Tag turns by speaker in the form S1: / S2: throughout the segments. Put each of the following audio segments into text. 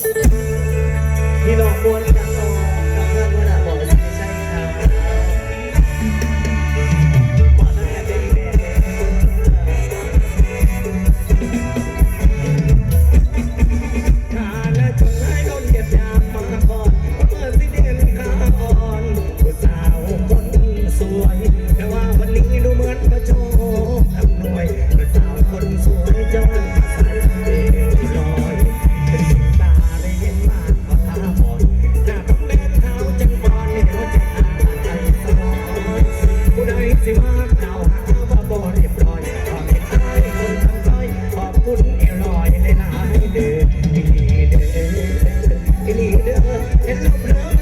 S1: Y no vuelve I'm not now.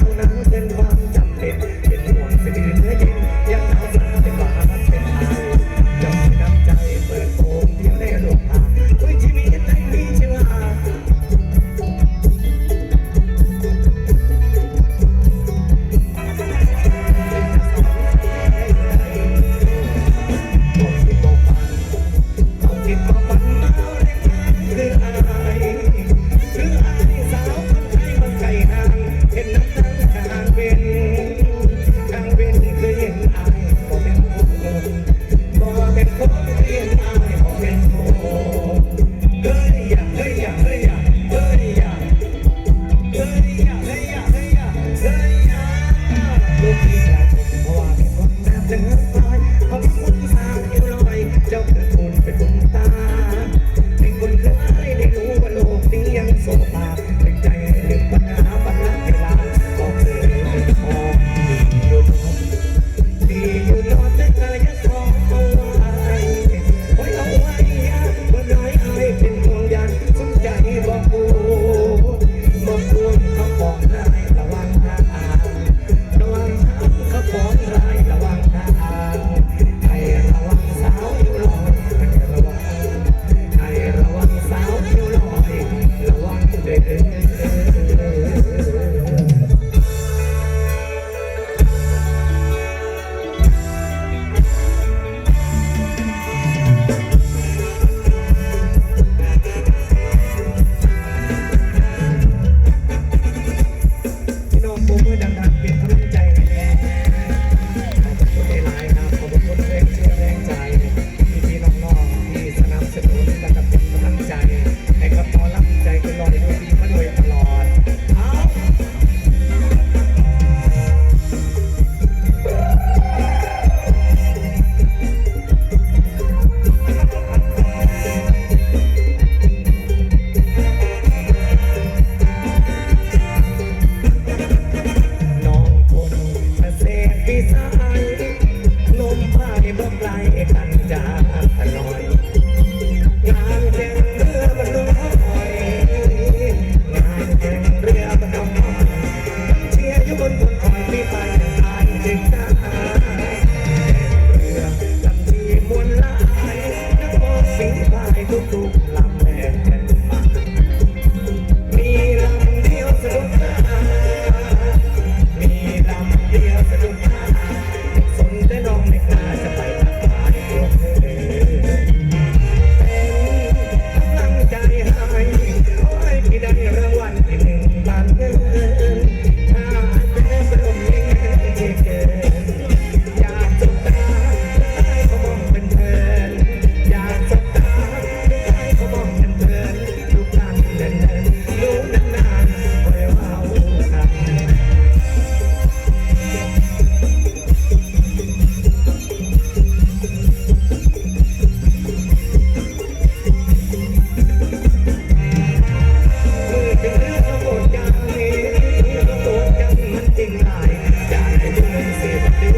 S1: ทุนนั้นเป็นวัน Brasil.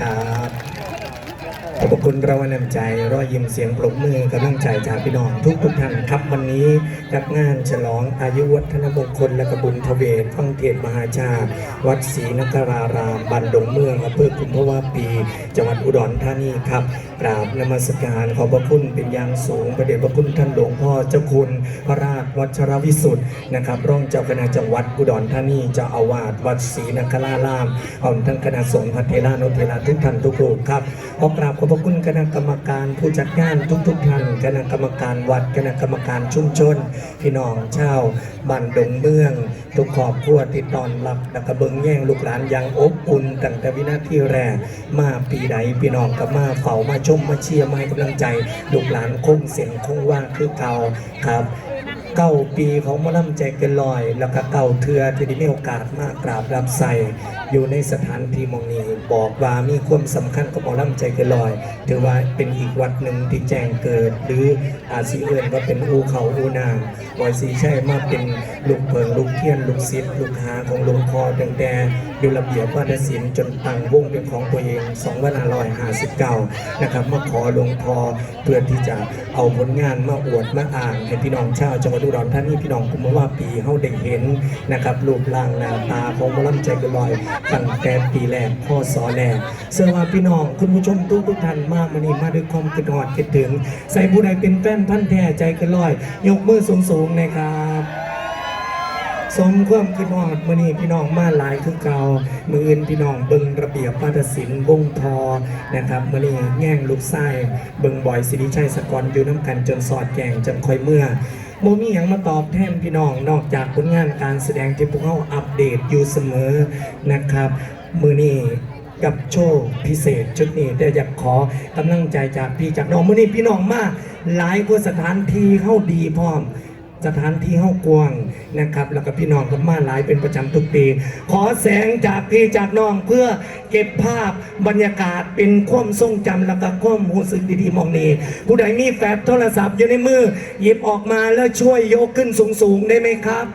S1: คุณหลาย ๆ ครับ ขอบ คุณรานำใจ รอยยิ้มเสียงปรบมือกำลังใจจากพี่น้องทุกทุกท่านครับวันนี้จัดงานฉลองอายุวัฒนมงคลและกบุญทเวศฟังเทศมหาชาติวัดศรีนครารามบันดงเมืองอำเภอกุมภาวะปีจังหวัดอุดรธานีครับกราบนมัสการขอบพระคุณเป็นอย่างสูงประเดชพระคุณท่านหลวงพ่อเจ้าคุณ พระราชวัชรวิสุทธิ์นะครับรองเจ้าคณะจังหวัดอุดรธานีเจ้าอาวาสวัดศรีนครารามเอาทั้งคณะสงฆ์พระเทรานุเทราทุกท่านทุกรูปครับขอกราบขอบพระคุณคณะกรรมการผู้จัดงานทุกๆท่านคณะกรรมการวัดคณะกรรมการชุมชน พี่น้องชาวบ้านดงเมือง ทุกครอบครัวที่ตอนรับและกระเบิงแย่งลูกหลานยังอบอุ่นตั้งแต่วินาทีแรกมาปีใดพี่น้องก็มาเฝ้ามาชมมาเชียร์มาให้กำลังใจ ลูกหลานคงเสียงคงว่างคือเก่าครับ เก้าปีของมอลำใจเกินลอย แล้วก็เก้าเทือที่ได้มีโอกาสมากราบรับใส่อยู่ในสถานที่มองนี้บอกว่ามีความสำคัญกับมอลำใจเกินลอย ถือว่าเป็นอีกวัดหนึ่งที่แจ้งเกิด หรืออาจสิเอื่นว่าเป็นอูเขาอูนางบอยสีใช่มากเป็นลูกเพิงลูกเทียนลูกศิษย์ลูกหาของหลวงพ่อตั้งแต่ อยู่ระเบียบวัฒนศิลป์จนตังวงเป็นของตัวเอง2559นะครับมาขอหลวงพ่อเพื่อที่จะเอาผลงานมาอวดมาอ่างให้พี่น้องชาวจังหวัดอุดรธานีพี่น้องกุมภาวะปีเฮาได้เห็นนะครับรูปร่างหน้าตาของมอลำใจกินลอยตั้งแต่ปีแรกพ่อสอแรกเชื่อว่าพี่น้องคุณผู้ชมทุกทุกท่านมากมานี่มาด้วยความคิดฮอดคิดถึง ใส่ผู้ใดเป็นแฟนพันแท้ใจกินลอย ยกมือสูงๆนะครับ สมความคิดฮอดมื้อนี้พี่น้องมาหลายคือเก่ามืออื่นพี่น้องเบิงระเบียบวาทศิลป์วงทอนะครับมื้อนี้แง่งลูกไส้เบิงบ่อยสิริชัยสกรอยู่น้ำกันจนสอดแกงจนค่อยเมื่อบ่มีหยังมาตอบแทนพี่น้องนอกจากผลงานการแสดงที่พวกเราอัปเดตอยู่เสมอนะครับมือนี้กับโชว์พิเศษชุดนี้ได้อยากขอกำลังใจจากพี่จากน้องมื่อนี้พี่น้องมาหลายกว่าสถานที่เข้าดีพร้อม สถานที่เฮ้ากวางนะครับ แล้วก็พี่น้องกับมาหลายเป็นประจำทุกปี ขอแสงจากพี่จากน้องเพื่อเก็บภาพบรรยากาศเป็นความทรงจำแล้วก็ความรู้สึกดีๆมองนี้ผู้ใดมีแฟบโทรศัพท์อยู่ในมือ หยิบออกมาแล้วช่วยยกขึ้นสูงๆได้ไหมครับ